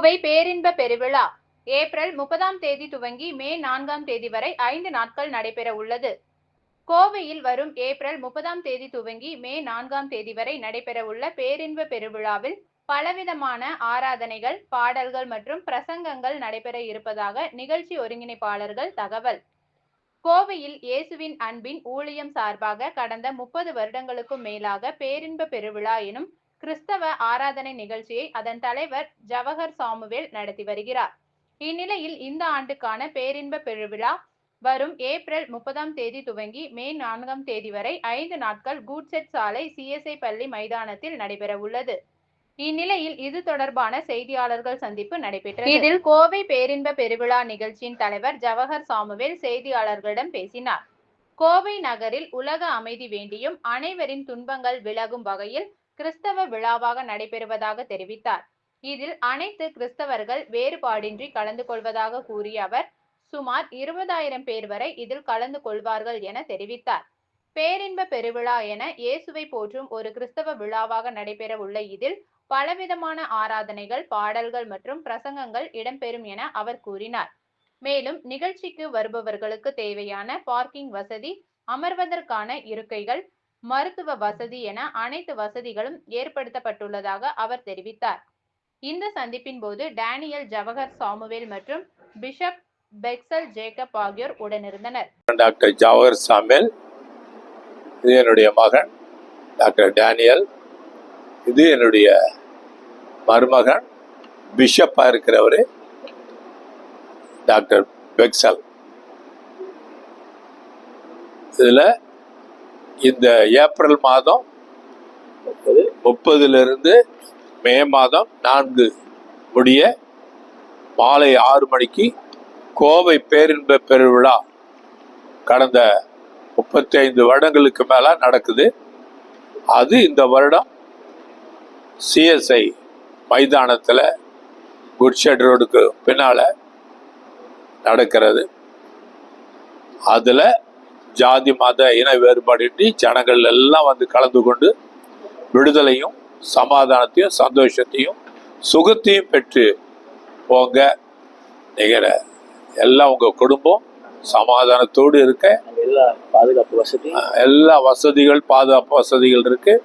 கோவை பேரின்ப பெருவிழா. ஏப்ரல் முப்பதாம் தேதி துவங்கி மே நான்காம் தேதி வரை ஐந்து நாட்கள் நடைபெற உள்ளது. கோவையில் வரும் ஏப்ரல் முப்பதாம் தேதி துவங்கி மே நான்காம் தேதி வரை நடைபெற உள்ள பேரின்ப பெருவிழாவில் பலவிதமான ஆராதனைகள் பாடல்கள் மற்றும் பிரசங்கங்கள் நடைபெற இருப்பதாக நிகழ்ச்சி ஒருங்கிணைப்பாளர்கள் தகவல். கோவையில் இயேசுவின் அன்பின் ஊழியம் சார்பாக கடந்த முப்பது வருடங்களுக்கும் மேலாக பேரின்ப பெருவிழா எனும் கிறிஸ்தவ ஆராதனை நிகழ்ச்சியை அதன் தலைவர் ஜவஹர் சாமுவேல் நடத்தி வருகிறார். இந்நிலையில் இந்த ஆண்டுக்கான பேரின்ப பெருவிழா வரும் ஏப்ரல் முப்பதாம் தேதி துவங்கி மே நான்காம் தேதி வரை ஐந்து நாட்கள் கூட்செட் சாலை சிஎஸ்ஐ பள்ளி மைதானத்தில் நடைபெற உள்ளது. இந்நிலையில் இது தொடர்பான செய்தியாளர்கள் சந்திப்பு நடைபெற்றது. இதில் கோவை பேரின்ப பெருவிழா நிகழ்ச்சியின் தலைவர் ஜவஹர் சாமுவேல் செய்தியாளர்களிடம் பேசினார். கோவை நகரில் உலக அமைதி வேண்டியும் அனைவரின் துன்பங்கள் விலகும் வகையில் கிறிஸ்தவ விழாவாக நடைபெறுவதாக தெரிவித்தார். இதில் அனைத்து கிறிஸ்தவர்கள் வேறுபாடின்றி கலந்து கொள்வதாக கூறிய அவர் சுமார் இருபதாயிரம் பேர் வரை இதில் கலந்து கொள்வார்கள் என தெரிவித்தார். பேரின்ப பெருவிழா என இயேசுவை போற்றும் ஒரு கிறிஸ்தவ விழாவாக நடைபெற உள்ள இதில் பலவிதமான ஆராதனைகள் பாடல்கள் மற்றும் பிரசங்கங்கள் இடம்பெறும் என அவர் கூறினார். மேலும் நிகழ்ச்சிக்கு வருபவர்களுக்கு தேவையான பார்க்கிங் வசதி அமர்வதற்கான இருக்கைகள் மருத்துவ வசதி என அனைத்து வசதிகளும் ஏற்படுத்தப்பட்டுள்ளதாக அவர் தெரிவித்தார். இந்த சந்திப்பின் போது டேனியல் ஜவஹர் சாமுவேல் மற்றும் பிஷப் பெக்சல் ஜேக்கப் ஆகியோர் உடனிருந்தனர். டாக்டர் ஜவஹர் சாமியல் இது என்னுடைய மகன். டாக்டர் டேனியல் இது என்னுடைய மருமகன். பிஷப்பாக இருக்கிறவர் டாக்டர் பெக்சல். இதில் இந்த ஏப்ரல் மாதம் முப்பதிலிருந்து மே மாதம் நான்கு முடிய மாலை ஆறு மணிக்கு கோவை பேரின்ப பெருவிழா கடந்த முப்பத்தி ஐந்து வருடங்களுக்கு மேலே நடக்குது. அது இந்த வருடம் சிஎஸ்ஐ மைதானத்தில் குட்ஷெட் ரோடுக்கு பின்னால் நடக்கிறது. அதில் ஜாதி மத இன வேறுபாடின்றி ஜனங்கள் எல்லாம் வந்து கலந்து கொண்டு விடுதலையும் சமாதானத்தையும் சந்தோஷத்தையும் சுகத்தையும் பெற்று போங்க. நிகழ எல்லாம் உங்கள் குடும்பம் சமாதானத்தோடு இருக்க. எல்லா பாதுகாப்பு வசதி. எல்லா வசதிகள் பாதுகாப்பு வசதிகள் இருக்கு.